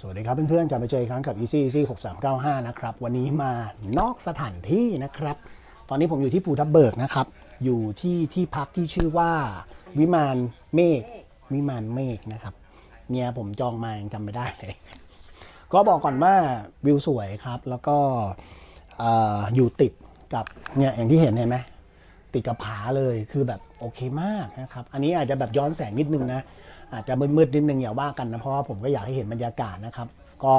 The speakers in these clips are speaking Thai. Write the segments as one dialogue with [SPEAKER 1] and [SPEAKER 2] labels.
[SPEAKER 1] สวัสดีครับเพื่อนๆกลับมาเจออีกครั้งกับ Easy Easy 6395 นะครับ วันนี้มานอกสถานที่นะครับ ตอนนี้ผมอยู่ที่ภูทับเบิกนะครับ อยู่ที่ที่พักที่ชื่อว่า วิมานเมฆวิมานเมฆนะครับเมียผมจองมายังจำไม่ได้เลย ก็บอกก่อนว่าวิวสวยครับ แล้วก็อยู่ติดกับเนี่ยอย่างที่เห็นเห็นไหมติดกับผาเลยคือแบบโอเคมากนะครับ อันนี้อาจจะแบบย้อนแสงนิดนึงนะ อาจจะมืดๆนิดนึงอย่าว่ากันนะ เพราะว่าผมก็อยากให้เห็นบรรยากาศนะครับ ก็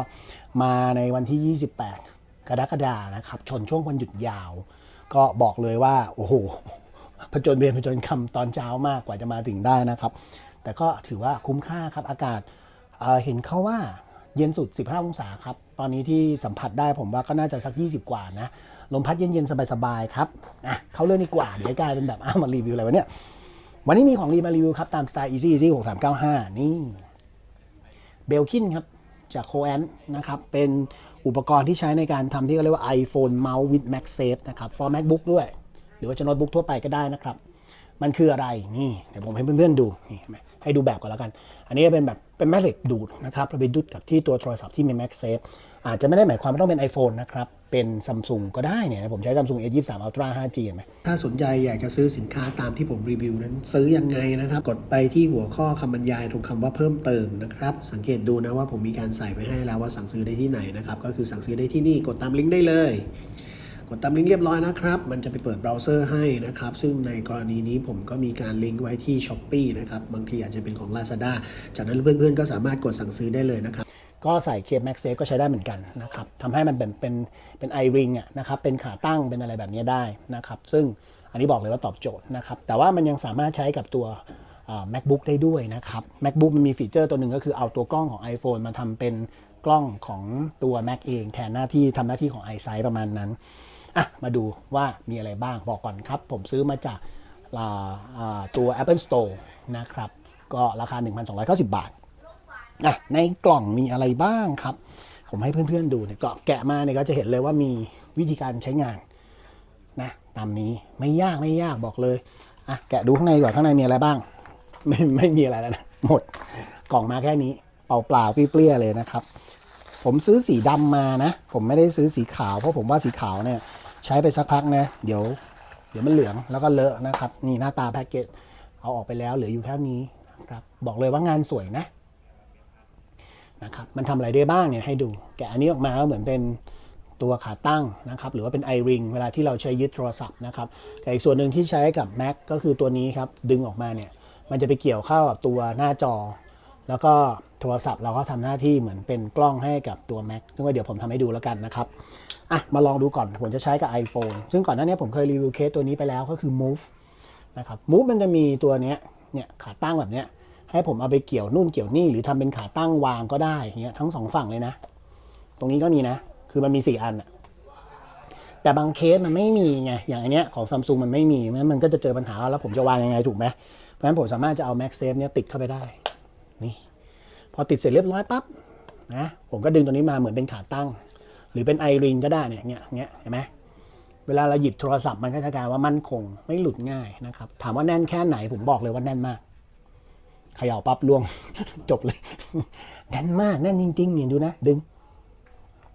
[SPEAKER 1] มาในวันที่ 28 กรกฎานะครับ ชนช่วงวันหยุดยาว ก็บอกเลยว่า โอ้โหผจญเวรผจญคำตอนเช้ามากกว่าจะมาถึงได้นะครับ แต่ก็ถือว่าคุ้มค่าครับอากาศเเห็นเขาว่าเย็นสุด 15 องศาครับ ตอนนี้ที่สัมผัสได้ผมว่าก็น่าจะสัก 20 กว่านะ ลมพัดเย็นๆ สบายๆ ครับ อะ เข้าเรื่องดีกว่า เดี๋ยวกลายเป็นแบบอ้ามารีวิวอะไรวะเนี่ย วันนี้มีของดีมารีวิวครับ ตามสไตล์ Easy Easy 6395 นี่ เบลคินครับ จากโคแอนนะครับ เป็นอุปกรณ์ที่ใช้ในการทำที่เขาเรียกว่า iPhone Mouse with MagSafe นะครับ for MacBook ด้วย หรือว่าจะโน้ตบุ๊กทั่วไปก็ได้นะครับ มันคืออะไร นี่ เดี๋ยวผมให้เพื่อนๆดู นี่เห็นไหม ให้ดูแบบก่อนแล้วกัน อันนี้เป็นแบบเป็นแม่เหล็กดูดนะครับเราไปดูดกับที่ตัวโทรศัพท์ที่มี MagSafe อาจจะไม่ได้หมายความว่าต้องเป็น iPhone นะครับ เป็นซัมซุงก็ได้เนี่ยผมใช้ Samsung S23 Ultra 5G เห็นไหม
[SPEAKER 2] ถ้าสนใจอยากจะซื้อสินค้าตามที่ผมรีวิวนั้น ซื้อยังไงนะครับ กดไปที่หัวข้อคำบรรยายตรงคำว่าเพิ่มเติมนะครับ สังเกตดูนะว่าผมมีการใส่ไว้ให้แล้วว่าสั่งซื้อได้ที่ไหนนะครับ ก็คือสั่งซื้อได้ที่นี่ กดตามลิงก์ได้เลย กดตามลิงก์เรียบร้อยนะครับ มันจะไปเปิดเบราว์เซอร์ให้นะครับ ซึ่งในกรณีนี้ผมก็มีการลิงก์ไว้ที่ s h อ p e e นะครับ บางทีอาจจะเป็นของ Lazada จากนั้นเพื่อนๆ ก็สามารถกดสั่งซื้อได้เลยนะครับ
[SPEAKER 1] ก็ใส่เคป MagSafe ก็ใช้ได้เหมือนกันนะครับทำให้มันเป็นเป็นเป็นไอริงอะนะครับเป็นขาตั้งเป็นอะไรแบบนี้ได้นะครับ ซึ่งอันนี้บอกเลยว่าตอบโจทย์นะครับแต่ว่ามันยังสามารถใช้กับตัว MacBook ได้ด้วยนะครับ MacBook มันมีฟีเจอร์ตัวหนึ่งก็คือเอาตัวกล้องของ iPhone มาทำเป็นกล้องของตัว Mac เองแทนหน้าที่ทำหน้าที่ของ iSight ประมาณนั้น อะมาดูว่ามีอะไรบ้างบอกก่อนครับ ผมซื้อมาจากตัว Apple Store นะครับ ก็ราคา 1,290 บาทอะในกล่องมีอะไรบ้างครับ ผมให้เพื่อนๆดูเนี่ยก็แกะมาเนี่ยก็จะเห็นเลยว่ามีวิธีการใช้งานนะตามนี้ไม่ยากไม่ยากบอกเลยอะแกะดูข้างในก่อนข้างในมีอะไรบ้าง ไม่ไม่มีอะไรแล้วนะหมดกล่องมาแค่นี้เปล่าเปล่าๆเปรี้ยเลยนะครับ ผมซื้อสีดำมานะ ผมไม่ได้ซื้อสีขาวเพราะผมว่าสีขาวเนี่ย ใช้ไปสักพักนะ เดี๋ยว เดี๋ยวมันเหลืองแล้วก็เลอะนะครับ นี่หน้าตาแพ็กเกจเอาออกไปแล้วเหลืออยู่แค่นี้นะครับ บอกเลยว่างานสวยนะนะครับ มันทำอะไรได้บ้างเนี่ยให้ดู แกะอันนี้ออกมาก็เหมือนเป็นตัวขาตั้งนะครับ หรือว่าเป็น i-ring เวลาที่เราใช้ยึดโทรศัพท์นะครับ แต่อีกส่วนหนึ่งที่ใช้กับ Mac ก็คือตัวนี้ครับ ดึงออกมาเนี่ย มันจะไปเกี่ยวเข้ากับตัวหน้าจอ แล้วก็ โทรศัพท์เราก็ทำหน้าที่เหมือนเป็นกล้องให้กับตัว Mac ซึ่งว่าเดี๋ยวผมทำให้ดูแล้วกันนะครับอะมาลองดูก่อน ผมจะใช้กับ iPhone ซึ่งก่อนหน้านี้ผมเคยรีวิวเคสตัวนี้ไปแล้วก็คือ Move นะครับ Move มันจะมีตัวเนี้ยเนี่ยขาตั้งแบบเนี้ยให้ผมเอาไปเกี่ยวนู่นเกี่ยวนี่หรือทำเป็นขาตั้งวางก็ได้เงี้ยทั้งสองฝั่งเลยนะ ตรงนี้ก็มีนะ คือมันมีสี่อันอะแต่บางเคสมันไม่มีไง อย่างอันเนี้ยของซัมซุงมันไม่มีงั้นมันก็จะเจอปัญหาแล้วผมจะวางยังไงถูกไหมเพราะฉะนั้นผมสามารถจะเอา MagSafe เนี่ยติดเข้าไปได้ นี่ พอติดเสร็จเรียบร้อยปั๊บนะผมก็ดึงตัวนี้มาเหมือนเป็นขาตั้ง หรือเป็นไอริงก็ได้เนี่ยเงี้ยเงี้ยเห็นไหมเวลาเราหยิบโทรศัพท์มันก็จะกลายว่ามั่นคงไม่หลุดง่ายนะครับถามว่าแน่นแค่ไหนผมบอกเลยว่าแน่นมากเขย่าปั๊บล่วง จบเลยแน่นมากแน่นจริงๆเนี่ยดูนะ ดึง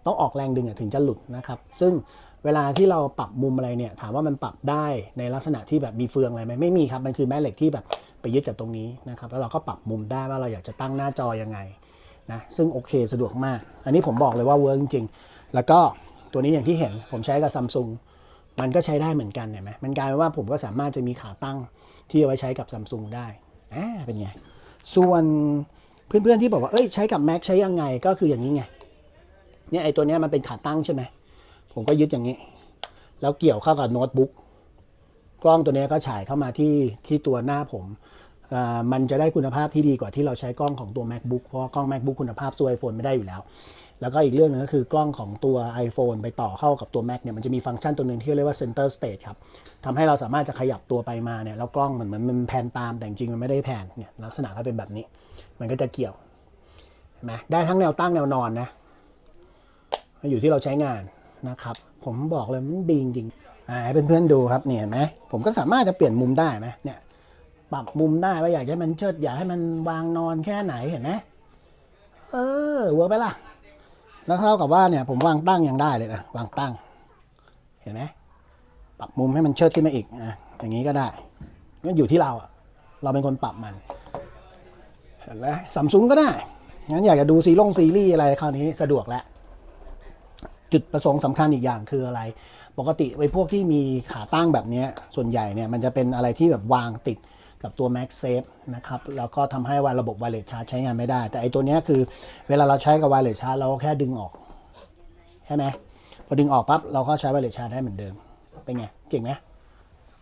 [SPEAKER 1] ต้องออกแรงดึงถึงจะหลุดนะครับ ซึ่งเวลาที่เราปรับมุมอะไรเนี่ย ถามว่ามันปรับได้ในลักษณะที่แบบมีเฟืองอะไรไหมไม่มีครับ มันคือแม่เหล็กที่แบบ ไปยึดกับตรงนี้นะครับ แล้วเราก็ปรับมุมได้ว่าเราอยากจะตั้งหน้าจอยังไงนะ ซึ่งโอเคสะดวกมาก อันนี้ผมบอกเลยว่าเวิร์กจริงๆ แล้วก็ตัวนี้อย่างที่เห็นผมใช้กับซัมซุงมันก็ใช้ได้เหมือนกันเห็นไหมมันกลายเป็นว่าผมก็สามารถจะมีขาตั้งที่เอาไว้ใช้กับซัมซุงได้อ่าเป็นไง ส่วนเพื่อนๆที่บอกว่า เอ้ยใช้กับ Mac ใช้ยังไง ก็คืออย่างนี้ไง เนี่ยไอตัวเนี้ยมันเป็นขาตั้งใช่ไหม ผมก็ยึดอย่างนี้ แล้วเกี่ยวเข้ากับโน้ตบุ๊ก กล้องตัวนี้ก็ฉายเข้ามาที่ที่ตัวหน้าผมอ่ามันจะได้คุณภาพที่ดีกว่าที่เราใช้กล้องของตัว macbook เพราะกล้อง macbook คุณภาพสู้ iphone ไม่ได้อยู่แล้ว แล้วก็อีกเรื่องหนึงก็คือกล้องของตัว iPhone ไปต่อเข้ากับตัว Mac เนี่ยมันจะมีฟังก์ชันตัวหนึ่งที่เรียกว่า center stage ครับทำให้เราสามารถจะขยับตัวไปมาเนี่ยแล้วกล้องเหมือนมันแพนตามแต่จริงๆมันไม่ได้แพนเนี่ยลักษณะก็เป็นแบบนี้ มันก็จะเกี่ยวเห็นไหมได้ทั้งแนวตั้งแนวนอนนะอยู่ที่เราใช้งานนะครับ ผมบอกเลยมันดีจริง ให้เพื่อนๆดูครับเนี่ยเห็นไหมผมก็สามารถจะเปลี่ยนมุมได้ไหมเนี่ยปรับมุมได้ว่าอยากให้มันเชิดอยากให้มันวางนอนแค่ไหนเห็นไหมเออเวิร์กไปล่ะ แล้วเท่ากับว่าเนี่ยผมวางตั้งยังได้เลยนะวางตั้ง เห็นไหมปรับมุมให้มันเชิดขึ้นมาอีกอะอย่างนี้ก็ได้ก็อยู่ที่เราอะเราเป็นคนปรับมันเห็นไหมซัมซุงก็ได้งั้นอยากจะดูซีรีส์ซีรีส์อะไรคราวนี้สะดวกแล้วจุดประสงค์สำคัญอีกอย่างคืออะไร ปกติไอ้พวกที่มีขาตั้งแบบนี้ส่วนใหญ่เนี่ยมันจะเป็นอะไรที่แบบวางติดกับตัว MagSafe นะครับ แล้วก็ทำให้ว่าระบบ Wireless Charge ใช้งานไม่ได้ แต่ไอ้ตัวนี้คือเวลาเราใช้กับ Wireless Charge เราก็แค่ดึงออก ใช่ไหมพอดึงออกปั๊บเราก็ใช้ Wireless Charge ได้เหมือนเดิม เป็นไง เจ๋งไหม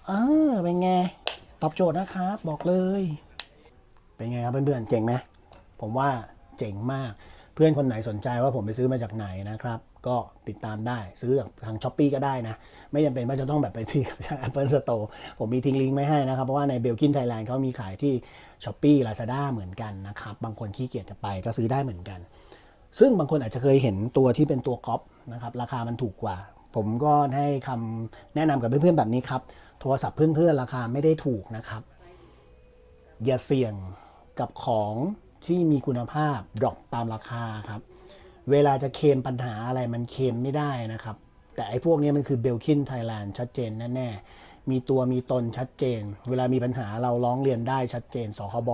[SPEAKER 1] เออเป็นไง ตอบโจทย์นะครับ บอกเลย เป็นไงครับเพื่อนๆ เจ๋งไหมผมว่าเจ๋งมาก เพื่อนคนไหนสนใจว่าผมไปซื้อมาจากไหนนะครับ ก็ติดตามได้ซื้อทางช้อปปีก็ได้นะ ไม่จำเป็นว่าจะต้องแบบไปที่ Apple Store ผมมีทิ้งลิงก์ไว้ให้นะครับ เพราะว่าในเบลกินไทยแลนด์เขามีขายที่ช้อปปี้ลาซาด้าเหมือนกันนะครับ บางคนขี้เกียจจะไปก็ซื้อได้เหมือนกัน ซึ่งบางคนอาจจะเคยเห็นตัวที่เป็นตัวก๊อปนะครับราคามันถูกกว่า ผมก็ให้คำแนะนำกับเพื่อนๆแบบนี้ครับโทรศัพท์เพื่อนๆราคาไม่ได้ถูกนะครับอย่าเสี่ยงกับของที่มีคุณภาพดรอปตามราคาครับ เวลาจะเคลมปัญหาอะไรมันเคลมไม่ได้นะครับ แต่ไอ้พวกนี้มันคือเบลคินไทยแลนด์ชัดเจนแน่ๆ มีตัวมีตนชัดเจน เวลามีปัญหาเราร้องเรียนได้ชัดเจนสคบ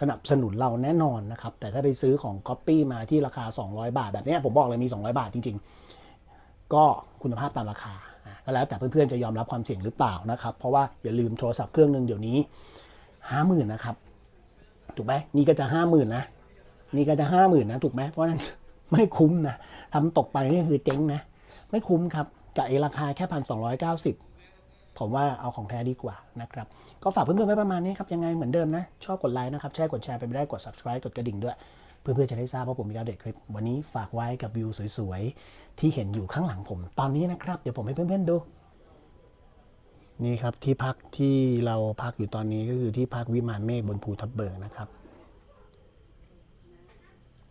[SPEAKER 1] สนับสนุนเราแน่นอนนะครับ แต่ถ้าไปซื้อของก๊อปปี้มาที่ราคา 200 บาท แบบนี้ผมบอกเลยมี 200 บาทจริง ๆ ก็คุณภาพตามราคาก็แล้วแต่เพื่อนๆจะยอมรับความเสี่ยงหรือเปล่านะครับ เพราะว่าอย่าลืมโทรศัพท์เครื่องหนึ่งเดี๋ยวนี้ห้าหมื่นนะครับ ถูกไหมนี่ก็จะห้าหมื่นนะ นี่ก็จะห้าหมื่นนะ ถูกไหมเพราะนั้น ไม่คุ้มนะทำตกไปนี่คือเจ๊งนะ ไม่คุ้มครับกับไอราคาแค่พันสองร้อยเก้าสิบผมว่าเอาของแท้ดีกว่านะครับ ก็ฝากเพื่อนๆไว้ประมาณนี้ครับ ยังไงเหมือนเดิมนะ ชอบกดไลค์นะครับ แชร์กดแชร์ไปไม่ได้กด subscribe กดกระดิ่งด้วย เพื่อนๆจะได้ทราบว่าผมมีอัปเดตคลิป วันนี้ฝากไว้กับวิวสวยๆ ที่เห็นอยู่ข้างหลังผม ตอนนี้นะครับ เดี๋ยวผมให้เพื่อนๆดู นี่ครับที่พักที่เราพักอยู่ตอนนี้ก็คือที่พักวิมานเมฆบนภูทับเบิกนะครับ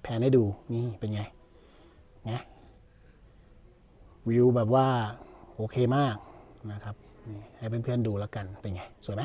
[SPEAKER 1] ผนให้ดูนี่เป็นไงนะวิวแบบว่าโอเคมากนะครับให้เพื่อนๆดูแล้วกันเป็นไงสวยไหม